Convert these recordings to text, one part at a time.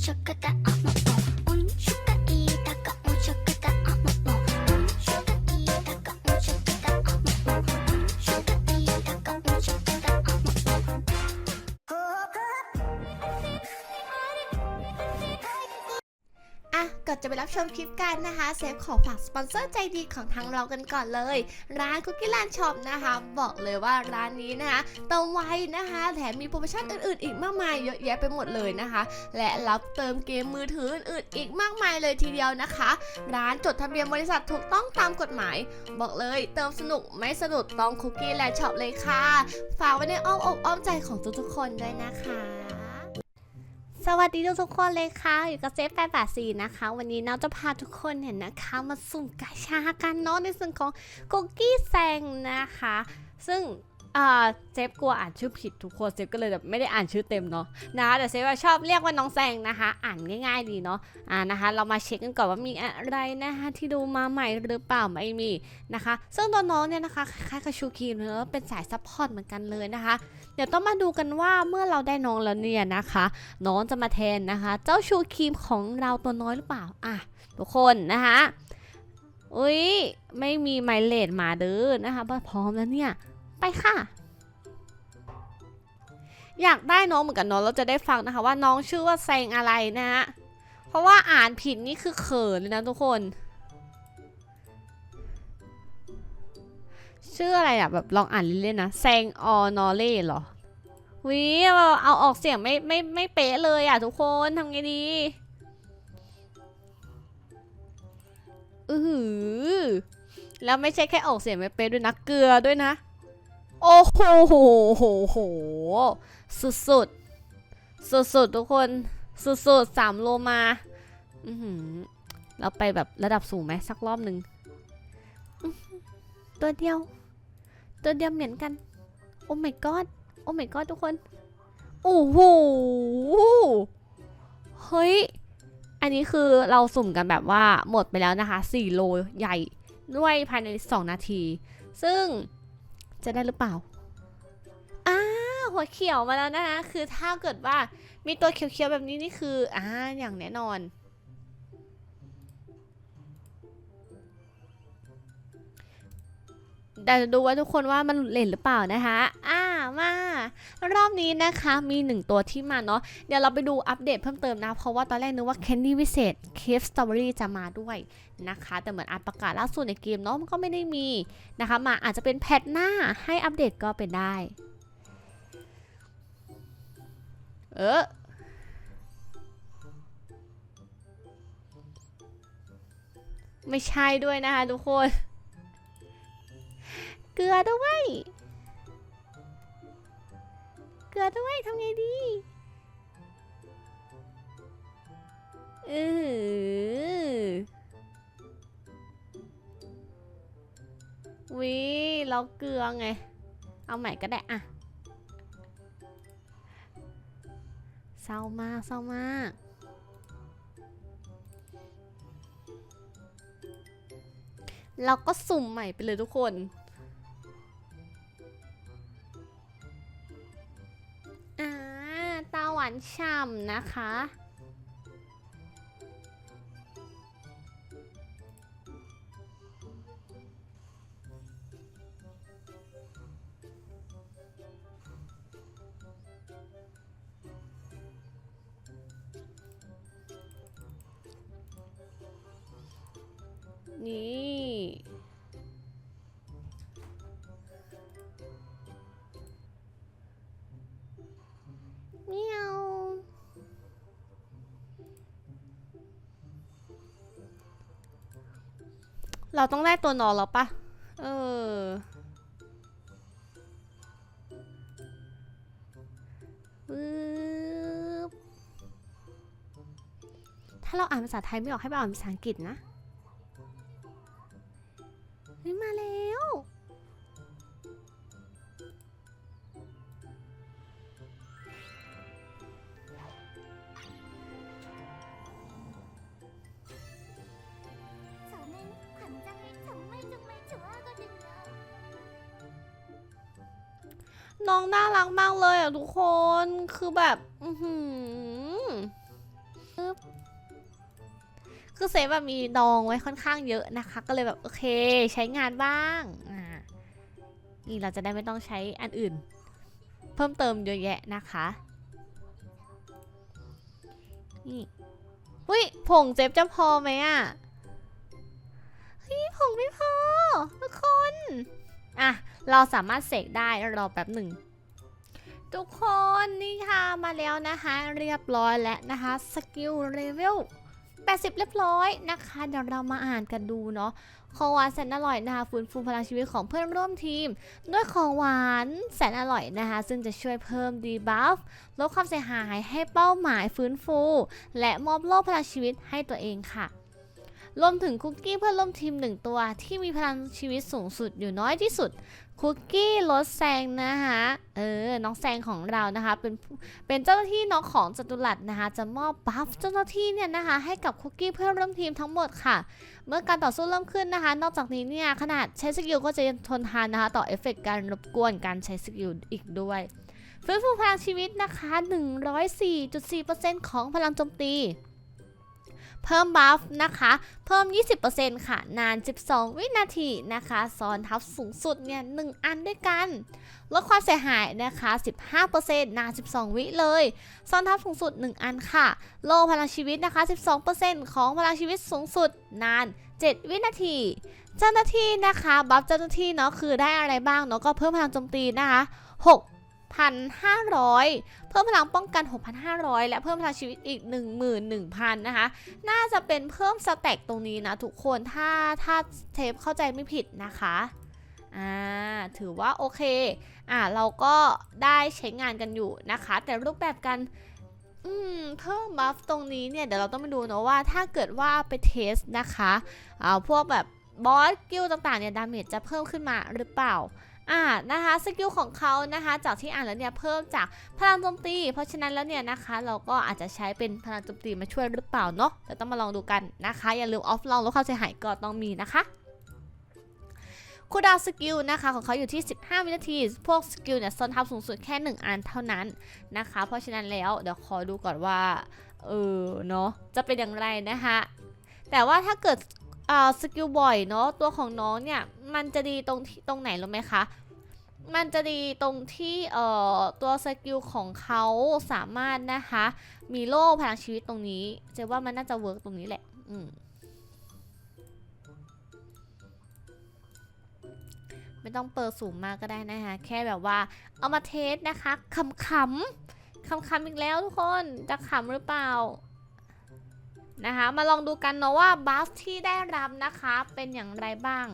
ちょくて ชมคลิปกันนะคะเซฟขอฝากสปอนเซอร์ใจดีของทางเรากันก่อนเลย ร้านคุกกี้แลนด์ช็อปนะคะ บอกเลยว่าร้านนี้นะคะเติมไวนะคะ แถมมีโปรโมชั่นอื่นๆ อีกมากมายเยอะแยะไปหมดเลยนะคะ และรับเติมเกมมือถืออื่นๆ อีกมากมายเลยทีเดียวนะคะ ร้านจดทะเบียนบริษัทถูกต้องตามกฎหมาย บอกเลย เติมสนุกไม่สนุกต้องคุกกี้แลนด์ช็อปเลยค่ะ ฝากไว้ในอ้อมอกอ้อมใจของทุกๆคนด้วยนะคะ สวัสดีทุกๆคนเลยค่ะ อยู่กับเจ๊แปดแปดสี่นะคะ วันนี้น้องจะพาทุกคนเนี่ยนะคะ มาสุ่มกาชากันเนาะในส่วนของคุกกี้แซงนะคะ ซึ่ง อ่าเจฟกลัวอ่านชื่อผิดทุกคนเจฟก็เลยแบบไม่ได้อ่านชื่อเต็มเนาะนะแต่เจฟว่าชอบเรียกว่าน้องแซงนะคะ อ่านง่ายๆดีเนาะอ่านะคะ เรามาเช็คกันก่อนว่ามีอะไรนะคะที่ดูมาใหม่หรือเปล่าไม่มีนะคะ ซึ่งตัวน้องเนี่ยนะคะคล้ายกับชูครีมเนอะเป็นสายซัพพอร์ตเหมือนกันเลยนะคะ เดี๋ยวต้องมาดูกันว่าเมื่อเราได้น้องแล้วเนี่ยนะคะ น้องจะมาแทนนะคะ เจ้าชูคีมของเราตัวน้อยหรือเปล่าอะทุกคนนะคะอุ้ยไม่มีไมเลดมาเด้อนะคะพร้อมแล้วเนี่ย ไปค่ะ อยากได้น้องเหมือนกันเนาะเราจะได้ฟังนะคะ ว่าน้องชื่อว่าแซงอะไรนะฮะเพราะว่าอ่านผิดนี่คือเขินเลยนะทุกคน ชื่ออะไรอะแบบลองอ่านเล่นๆนะแซงออนอเล่เหรอวิเอาออกเสียงไม่ไม่ไม่เป๊ะเลยอะทุกคนทำไงดีอือหือแล้วไม่ใช่แค่ออกเสียงไม่เป๊ะด้วยนะเกลือด้วยนะ โอ้โหโหโหโหสุดสุดสุดสุดทุกคนสุดสุดสามโลมาอือหือเราไปแบบระดับสูงไหมสักรอบหนึ่งตัวเดียว ตัวเดียวเหมือนกัน โอ้ my god โอ้ my god ทุกคน โอ้โหเฮ้ย อันนี้คือเราสุ่มกันแบบว่าหมดไปแล้วนะคะ 4 โลใหญ่ด้วยภายใน 2 นาที ซึ่ง จะได้หรือเปล่าอ้าหัวเขียวมาแล้วนะคะคือถ้าเกิดว่ามีตัวเขียวๆแบบนี้นี่คืออ่าอย่างแน่นอนแต่จะดูว่าทุกคนว่ามันหลุดเลนหรือเปล่านะคะ อ่า มารอบนี้นะคะมีหนึ่งตัวที่มาเนาะเดี๋ยวเราไปดูอัปเดตเพิ่มเติมนะ เพราะว่าตอนแรกนึกว่าแคนดี้วิเศษเคฟสตรอเบอรี่จะมาด้วยนะคะ แต่เหมือนอัปประกาศล่าสุดในเกมเนาะมันก็ไม่ได้มีนะคะ มาอาจจะเป็นแพทหน้าให้อัปเดตก็เป็นได้ เออไม่ใช่ด้วยนะคะทุกคน เกลือด้วย เกลือด้วยทำไงดีเออวิเราเกลือไง เอาใหม่ก็ได้อะเศร้ามากเศร้ามากเราก็สุ่มใหม่ไปเลยทุกคน วานฉ่ำนะคะ นี่ เราต้องได้ตัวนอนแล้วปะเออ ถ้าเราอ่านภาษาไทยไม่ออกให้ไปอ่านภาษาอังกฤษนะ คือแบบ อือหือคือเซฟแบบมีดองไว้ค่อนข้างเยอะนะคะ ก็เลยแบบโอเค ใช้งานบ้างอ่านี่เราจะได้ไม่ต้องใช้อันอื่น เพิ่มเติมเยอะแยะนะคะนี่หุ้ยผงเจฟจะพอไหมอะเฮ้ยผงไม่พอทุกคน อะ เราสามารถเสกได้รอแป๊บหนึ่ง ทุกคนนี่ค่ะมาแล้วนะคะเรียบร้อยแล้วนะคะสกิลเลเวล80 เรียบร้อยนะคะ เดี๋ยวเรามาอ่านกันดูเนาะของหวานแสนอร่อยนะคะฟื้นฟูพลังชีวิตของเพื่อนร่วมทีม ด้วยของหวานแสนอร่อยนะคะ ซึ่งจะช่วยเพิ่มดีบัฟลดความเสียหายให้เป้าหมายฟื้นฟู และมอบโล่พลังชีวิตให้ตัวเองค่ะ รวมถึงคุกกี้เพื่อนร่วมทีมหนึ่งตัว ที่มีพลังชีวิตสูงสุดอยู่น้อยที่สุด คุกกี้รถแซงนะคะเออ น้องแซงของเรานะคะ เป็นเป็นเจ้าหน้าที่น้องของจตุรัสนะคะ จะมอบบัฟเจ้าหน้าที่เนี่ยนะคะ ให้กับคุกกี้เพื่อนร่วมทีมทั้งหมดค่ะ เมื่อการต่อสู้เริ่มขึ้นนะคะ นอกจากนี้เนี่ยขนาดใช้สกิลก็จะทนทานนะคะ ต่อเอฟเฟกต์การรบกวนการใช้สกิลอีกด้วยฟื้นฟูพลังชีวิตนะคะ 104.4%ของพลังโจมตี เพิ่มบัฟนะคะ เพิ่ม 20%ค่ะ นาน 12 วินาทีนะคะซ้อนทับสูงสุดเนี่ย 1 อันด้วยกัน ลดความเสียหายนะคะ 15%นาน 12 วิเลยซ้อนทับสูงสุด 1 อันค่ะ โลพลังชีวิตนะคะ 12%ของพลังชีวิตสูงสุดนาน 7 วินาทีเจ้าหน้าที่นะคะ บัฟเจ้าหน้าที่เนาะคือได้อะไรบ้างเนาะก็เพิ่มพลังโจมตีนะคะ 6,500 เพิ่มพลังป้องกัน 6,500 และเพิ่มพลังชีวิตอีก 11,000 นะคะ น่าจะเป็นเพิ่มสแต็กตรงนี้นะทุกคน ถ้าถ้าเทปเข้าใจไม่ผิดนะคะ อ่า ถือว่าโอเค อ่า เราก็ได้ใช้งานกันอยู่นะคะ แต่รูปแบบการอืมเพิ่มบัฟตรงนี้เนี่ย เดี๋ยวเราต้องไปดูเนาะว่าถ้าเกิดว่าไปเทสนะคะอ่าพวกแบบบอสกิลต่างๆเนี่ย ดาเมจจะเพิ่มขึ้นมาหรือเปล่า อ่านะคะสกิลของเขานะคะจากที่อ่านแล้วเนี่ยเพิ่มจากพลังโจมตี เพราะฉะนั้นแล้วเนี่ยนะคะ เราก็อาจจะใช้เป็นพลังโจมตีมาช่วยหรือเปล่าเนาะเดี๋ยวต้องมาลองดูกันนะคะ อย่าลืมออฟลองลดความเสียหายก็ต้องมีนะคะคูดาวสกิลนะคะของเขาอยู่ที่ 15 วินาที พวกสกิลเนี่ยซ้อนทับสูงสุดแค่ 1 อันเท่านั้นนะคะ เพราะฉะนั้นแล้วเดี๋ยวขอดูก่อนว่า เออเนาะจะเป็นอย่างไรนะคะแต่ว่าถ้าเกิด อ่าสกิลบ่อยเนาะตัวของน้องเนี่ยมันจะดีตรงที่ตรงไหนรู้ไหมคะ มันจะดีตรงที่เอ่อตัวสกิลของเขาสามารถนะคะ มีโล่พลังชีวิตตรงนี้เจ๊ว่ามันน่าจะเวิร์กตรงนี้แหละ อืมไม่ต้องเปิดสูงมากก็ได้นะคะ แค่แบบว่าเอามาเทสนะคะขำๆขำๆอีกแล้วทุกคน จะขำหรือเปล่า นะคะ มาลองดูกันเนาะว่าบัฟที่ได้รับนะคะเป็นอย่างไรบ้าง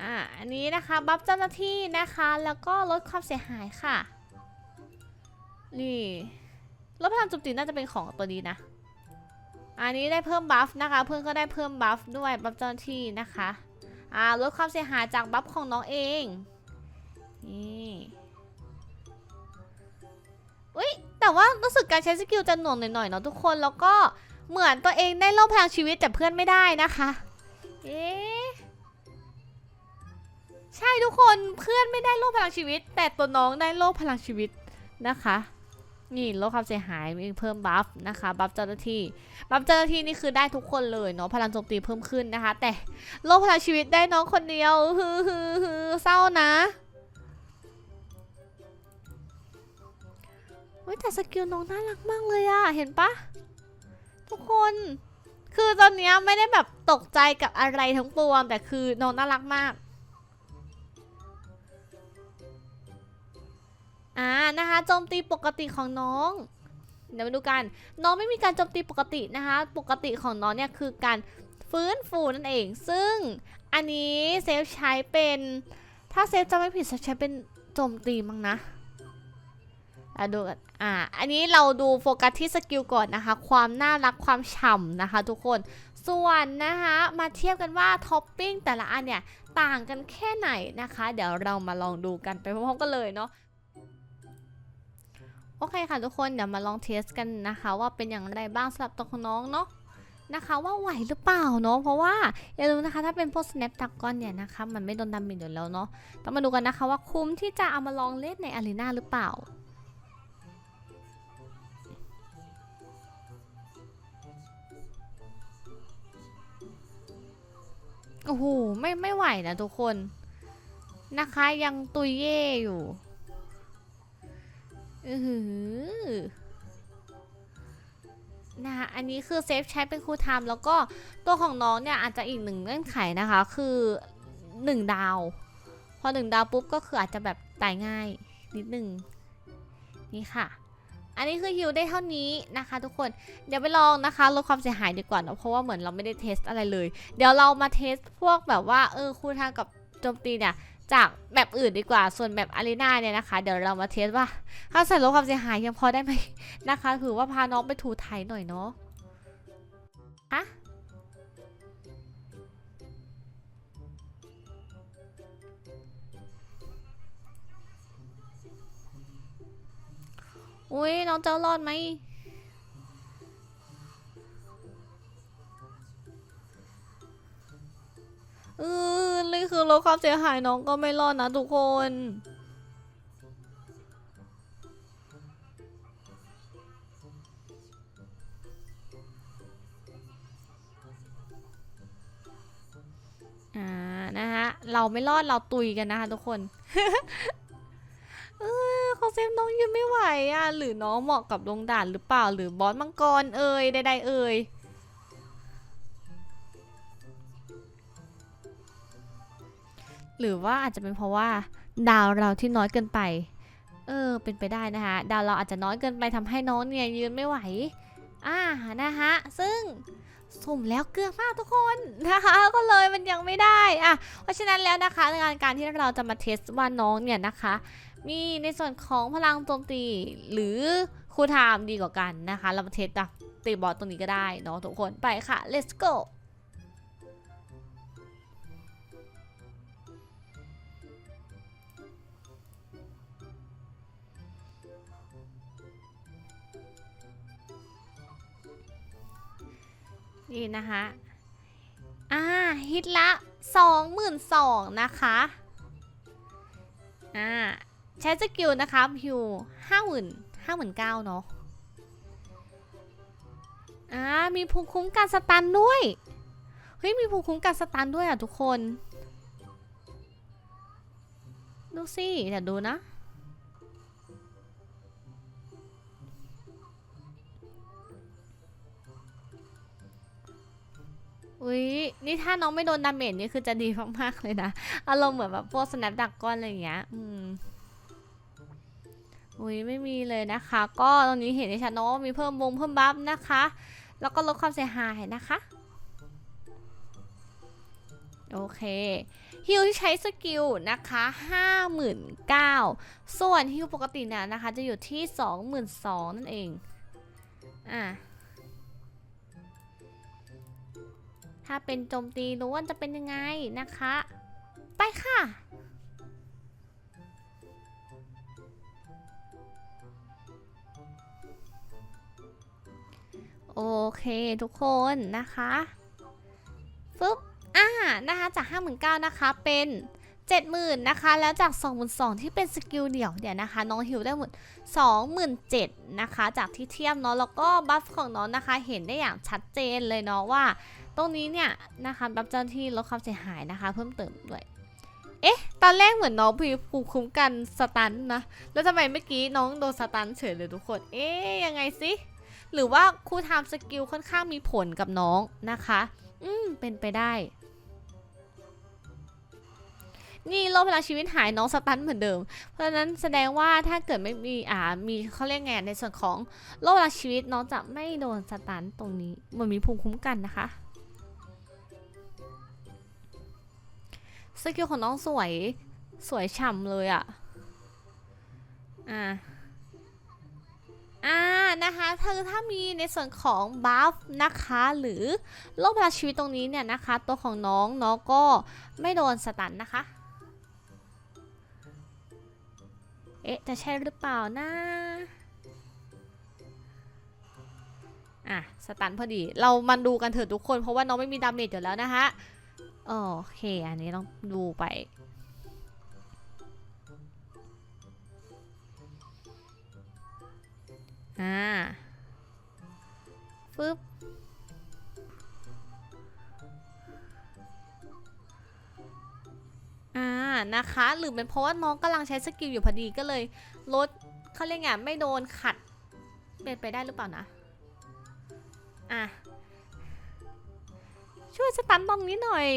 อ่า อันนี้นะคะบัฟเจ้าหน้าที่นะคะแล้วก็ลดความเสียหายค่ะ นี่ลดพลังโจมตีน่าจะเป็นของตัวนี้นะ อันนี้ได้เพิ่มบัฟนะคะ เพื่อนก็ได้เพิ่มบัฟด้วยบัฟเจ้าหน้าที่นะคะ อ่าลดความเสียหายจากบัฟของน้องเอง นี่อุ้ยแต่ว่ารู้สึกการใช้สกิลจะหน่วงหน่อยๆเนาะทุกคนแล้วก็เหมือนตัวเองได้โล่พลังชีวิตแต่เพื่อนไม่ได้นะคะ เอ๊ะใช่ทุกคนเพื่อนไม่ได้โล่พลังชีวิต แต่ตัวน้องได้โล่พลังชีวิตนะคะ นี่ลดความเสียหายมีเพิ่มบัฟนะคะบัฟเจ้าหน้าที่บัฟเจ้าหน้าที่นี่คือได้ทุกคนเลยเนาะพลังโจมตีเพิ่มขึ้นนะคะ แต่โล่พลังชีวิตได้น้องคนเดียวฮือฮือฮือเศร้านะเฮ้ยแต่สกิลน้องน่ารักมากเลยอะเห็นปะทุกคนคือตอนนี้ไม่ได้แบบตกใจกับอะไรทั้งปวงแต่คือน้องน่ารักมาก อ่านะคะโจมตีปกติของน้องเดี๋ยวมาดูกัน น้องไม่มีการโจมตีปกตินะคะ ปกติของน้องเนี่ยคือการฟื้นฟูนั่นเอง ซึ่งอันนี้เซฟใช้เป็น ถ้าเซฟจะไม่ผิดใช้เป็นโจมตีมั้งนะอะดูกัน อ่า อันนี้เราดูโฟกัสที่สกิลก่อนนะคะ ความน่ารักความฉ่ำนะคะทุกคน ส่วนนะคะ มาเทียบกันว่าท็อปปิ้งแต่ละอันเนี่ย ต่างกันแค่ไหนนะคะ เดี๋ยวเรามาลองดูกันไปพร้อมๆกันเลยเนาะ โอเคค่ะทุกคนเดี๋ยวมาลองเทสกันนะคะ ว่าเป็นอย่างไรบ้างสำหรับตัวของน้องเนาะนะคะว่าไหวหรือเปล่าเนาะเพราะว่าอย่าลืมนะคะถ้าเป็นพวก Snapdragon เนี่ยนะคะมันไม่โดนดาเมจอยู่แล้วเนาะต้องมาดูกันนะคะว่าคุ้มที่จะเอามาลองเล่นในอารีนาหรือเปล่าโอ้โหไม่ไม่ไหวนะทุกคนนะคะยังตุยเย่อยู่ อือหือนะคะอันนี้คือเซฟใช้เป็นคูลไทม์แล้วก็ตัวของน้องเนี่ยอาจจะอีกหนึ่งเงื่อนไขนะคะ คือหนึ่งดาว พอหนึ่งดาวปุ๊บก็คืออาจจะแบบตายง่ายนิดหนึ่งนี่ค่ะ อันนี้คือฮิวได้เท่านี้นะคะ ทุกคน เดี๋ยวไปลองนะคะลดความเสียหายดีกว่าเนะเพราะว่าเหมือนเราไม่ได้เทสอะไรเลย เดี๋ยวเรามาเทสพวกแบบว่าเออคูลไทม์กับโจมตีเนี่ย จากแบบอื่นดีกว่า ส่วนแบบอารีนาเนี่ยนะคะ เดี๋ยวเรามาเทสว่าถ้าใส่ลดความเสียหายยังพอได้ไหมนะคะถือว่าพาน้องไปถูไทยหน่อยเนาะฮะอุ้ยน้องเจ้ารอดไหม ความเสียหายน้องก็ไม่รอดนะทุกคน อ่า นะฮะเราไม่รอดเราตุยกันนะคะทุกคนเออเขาเซฟน้องยืนไม่ไหวอะ หรือน้องเหมาะกับลงด่านหรือเปล่า หรือบอสมังกรเอ่ยใดๆเอ่ย หรือว่าอาจจะเป็นเพราะว่าดาวเราที่น้อยเกินไป เออ เป็นไปได้นะคะ ดาวเราอาจจะน้อยเกินไปทำให้น้องเนี่ยยืนไม่ไหว อ่า นะคะซึ่งสุ่มแล้วเกลือมากทุกคนนะคะ ก็เลยมันยังไม่ได้อะเพราะฉะนั้นแล้วนะคะงานการที่เราจะมาเทสว่าน้องเนี่ยนะคะ มีในส่วนของพลังโจมตีหรือคูลไทม์ดีกว่ากันนะคะ เรามาเทสจากตีบอสตรงนี้ก็ได้เนาะทุกคนไปค่ะ let's go นี่นะคะอ่าฮิตละสองหมื่นสองนะคะอ่าใช้สกิลนะคะพิวห้าหมื่นห้าหมื่นเก้าเนาะอ่ามีภูมิคุ้มกันสตันด้วย เฮ้ย มีภูมิคุ้มกันสตันด้วยอะทุกคน ดูสิเดี๋ยวดูนะ อุ้ยนี่ถ้าน้องไม่โดนดาเมจนี่คือจะดีมากๆเลยนะ อารมณ์เหมือนแบบพวกสแนปดักก้อนอะไรอย่างเงี้ย อืมอุ้ยไม่มีเลยนะคะ ก็ตรงนี้เห็นในชัดเนาะมีเพิ่มวงเพิ่มบัฟนะคะ แล้วก็ลดความเสียหายนะคะ โอเคฮิลที่ใช้สกิลนะคะ59,000ส่วนฮิลปกติเนี่ยนะคะ จะอยู่ที่ 22,000นั่นเอง อะ ถ้าเป็นโจมตีล้วนจะเป็นยังไงนะคะ ไปค่ะ โอเคทุกคนนะคะฟึบอ่านะคะจาก 59,000นะคะเป็น70,000นะคะ แล้วจาก 22,000ที่เป็นสกิลเดี่ยวเดี๋ยวนะคะ น้องฮิวได้หมด27,000นะคะ จากที่เทียมเนาะแล้วก็บัฟของน้องนะคะ เห็นได้อย่างชัดเจนเลยเนาะว่า ตรงนี้เนี่ยนะคะบัฟเจ้าที่ลดความเสียหายนะคะ เพิ่มเติมด้วย เอ๊ะ ตอนแรกเหมือนน้องพีภูมิคุ้มกันสตันนะ แล้วทำไมเมื่อกี้น้องโดนสตันเฉยเลยทุกคน เอ๊ะยังไงสิ หรือว่าครูทม์สกิลค่อนข้างมีผลกับน้องนะคะ อืม เป็นไปได้ นี่โลกพลังชีวิตหายน้องสตันเหมือนเดิม เพราะฉะนั้นแสดงว่าถ้าเกิดไม่มีอ่ามีเขาเรียกไงในส่วนของโลกพลังชีวิตน้องจะไม่โดนสตันตรงนี้มันมีภูมิคุ้มกันนะคะ สกิลของน้องสวย สวยฉ่ำเลยอะ่ะ อ่าอ่านะคะคือถ้ามีในส่วนของบัฟนะคะ หรือโลกพลังชีวิตตรงนี้เนี่ยนะคะ ตัวของน้องน้องก็ไม่โดนสตันนะคะ เอ๊ะ จะใช่หรือเปล่านะอะ สตันพอดี เรามาดูกันเถอะทุกคน เพราะว่าน้องไม่มีดาเมจอยู่แล้วนะคะ โอเค อันนี้ต้องดูไป อ่า ฟึบอ่า นะคะ หรือเป็นเพราะว่าน้องกำลังใช้สกิลอยู่พอดีก็เลยลดเขาเรียกไงไม่โดนขัด เป็นไปได้หรือเปล่านะ อะ ช่วยสตันตรงนี้หน่อย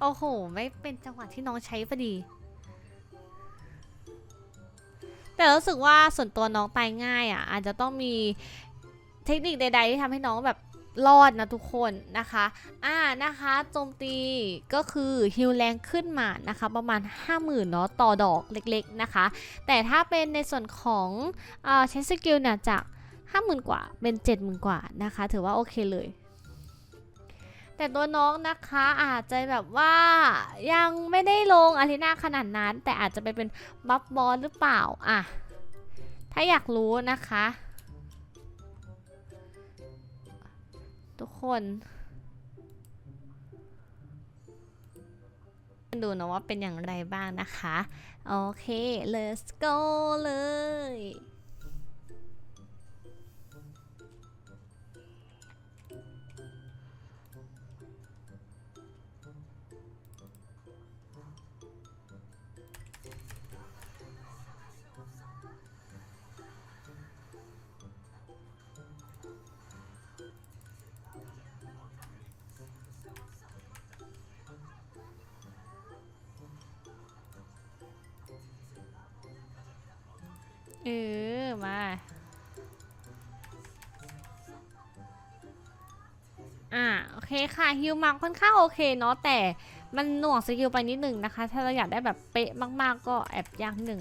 โอ้โห ไม่เป็นจังหวะที่น้องใช้พอดี แต่รู้สึกว่าส่วนตัวน้องตายง่ายอะ อาจจะต้องมีเทคนิคใด ๆ ที่ทำให้น้องแบบรอดนะทุกคนนะคะ อ่านะคะโจมตีก็คือฮิลแรงขึ้นมานะคะประมาณ 50,000เนาะต่อดอกเล็กๆนะคะ แต่ถ้าเป็นในส่วนของอใช้สกิลเนี่ยจาก 50,000กว่าเป็น70,000กว่านะคะ ถือว่าโอเคเลย แต่ตัวน้องนะคะอาจจะแบบว่ายังไม่ได้ลงอารีนาขนาดนั้น แต่อาจจะไปเป็นบัฟบอลหรือเปล่าอะถ้าอยากรู้นะคะ ทุกคนดูนะว่าเป็นอย่างไรบ้างนะคะ โอเค let's go เลย เออ มา อ่าโอเคค่ะฮิวมาค่อนข้างโอเคเนาะแต่มันหน่วงสกิลไปนิดหนึ่งนะคะ ถ้าเราอยากได้แบบเป๊ะมากๆก็แอบยากหนึ่ง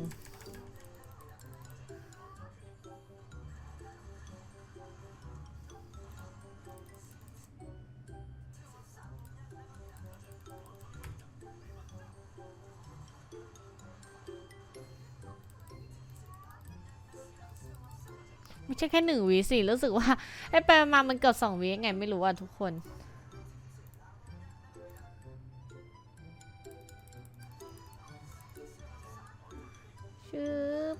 ไม่ใช่แค่หนึ่งวิสิรู้สึกว่าไอ้ไปมามันเกือบสองวิยังไงไม่รู้อะทุกคนชืบ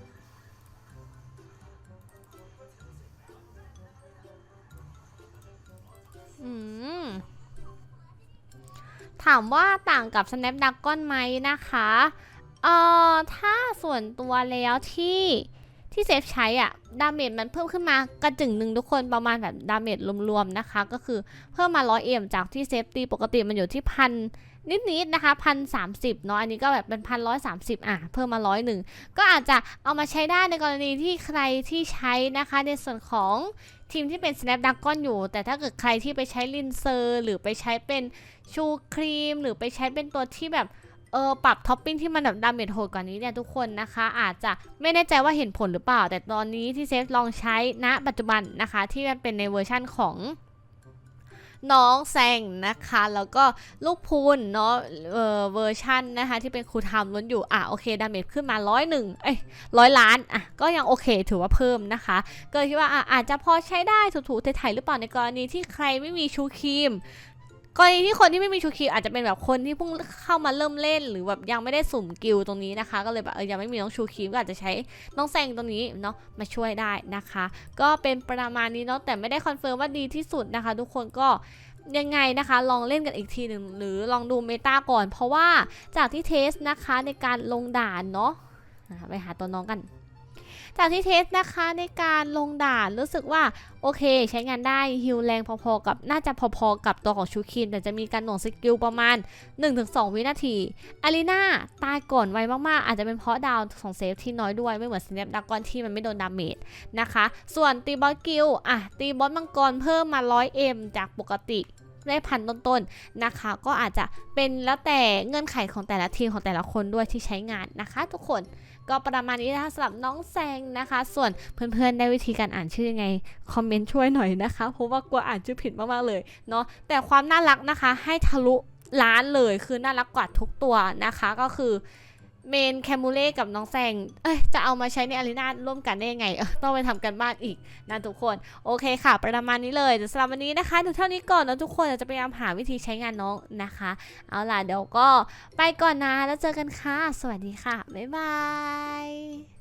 อืมถามว่าต่างกับ Snapdragon ไหมนะคะ เอ่อ ถ้าส่วนตัวแล้วที่ ที่เซฟใช้อะดาเมจมันเพิ่มขึ้นมากระจึงหนึ่งทุกคนประมาณแบบดาเมจรวมๆนะคะ ก็คือเพิ่มมาร้อยเอ็มจากที่เซฟตีปกติมันอยู่ที่พันนิดๆนะคะพันสามสิบเนาะอันนี้ก็แบบเป็นพันร้อยสามสิบอะเพิ่มมาร้อยหนึ่งก็อาจจะเอามาใช้ได้ในกรณีที่ใครที่ใช้นะคะในส่วนของทีมที่เป็น Snapdragon อยู่ แต่ถ้าเกิดใครที่ไปใช้ลินเซอร์ หรือไปใช้เป็นชูครีม หรือไปใช้เป็นตัวที่แบบ ออปรับท็อปปิ้งที่มันแบบดาเมจโหดกว่านี้เนี่ยทุกคนนะคะ อาจจะไม่แน่ใจว่าเห็นผลหรือเปล่า แต่ตอนนี้ที่เซฟลองใช้ณปัจจุบันนะคะ ที่มันเป็นในเวอร์ชั่นของน้องแซงนะคะ แล้วก็ลูกพูนเนาะเออเวอร์ชันนะคะ ที่เป็นครูทำล้นอยู่ อะ โอเค ดาเมจขึ้นมาร้อยหนึ่งเอ้ยร้อยล้าน อะ ก็ยังโอเค ถือว่าเพิ่มนะคะ ก็คิดว่าอะอาจจะพอใช้ได้ถูๆไถ่ๆหรือเปล่าในกรณีที่ใครไม่มีชูครีม กรณีที่คนที่ไม่มีชูคีอาจจะเป็นแบบคนที่เพิ่งเข้ามาเริ่มเล่น หรือแบบยังไม่ได้สุ่มกิลตรงนี้นะคะ ก็เลยแบบเออยังไม่มีน้องชูคีก็อาจจะใช้น้องแซงตรงนี้เนาะมาช่วยได้นะคะ ก็เป็นประมาณนี้เนาะแต่ไม่ได้คอนเฟิร์มว่าดีที่สุดนะคะ ทุกคนก็ยังไงนะคะลองเล่นกันอีกทีหนึ่งหรือลองดูเมตาก่อน เพราะว่าจากที่เทสนะคะในการลงด่านเนาะไปหาตัวน้องกัน จากที่เทสนะคะในการลงด่านรู้สึกว่าโอเค ใช้งานได้ฮิลแรงพอๆกับน่าจะพอๆกับตัวของชูคิน แต่จะมีการหน่วงสกิลประมาณ 1-2 วินาทีอารีนาตายก่อนไวมากๆ อาจจะเป็นเพราะดาวของเซฟที่น้อยด้วยไม่เหมือนสเนปดากอนที่มันไม่โดนดาเมจนะคะ ส่วนตีบอสกิลอะตีบอสมังกรเพิ่มมา 100M จากปกติได้พันต้นๆนะคะ ก็อาจจะเป็นแล้วแต่เงื่อนไขของแต่ละทีมของแต่ละคนด้วยที่ใช้งานนะคะ ทุกคน ก็ประมาณนี้นะคะสำหรับน้องแซงนะคะ ส่วนเพื่อนๆได้วิธีการอ่านชื่อยังไงคอมเมนต์ช่วยหน่อยนะคะเพราะว่ากลัวอ่านชื่อผิดมากๆเลยเนาะแต่ความน่ารักนะคะให้ทะลุล้านเลยคือน่ารักกว่าทุกตัวนะคะก็คือ เมนแคมูเล่กับน้องแซง เอ้ย จะเอามาใช้ในอารีนาร่วมกันได้ยังไง ต้องไปทำกันบ้านอีกนะทุกคน โอเคค่ะ ประมาณนี้เลยแต่สำหรับวันนี้นะคะดูเท่านี้ก่อนนะทุกคนเดี๋ยวจะพยายามหาวิธีใช้งานน้องนะคะ เอาล่ะเดี๋ยวก็ไปก่อนนะแล้วเจอกันค่ะ สวัสดีค่ะ บ๊ายบาย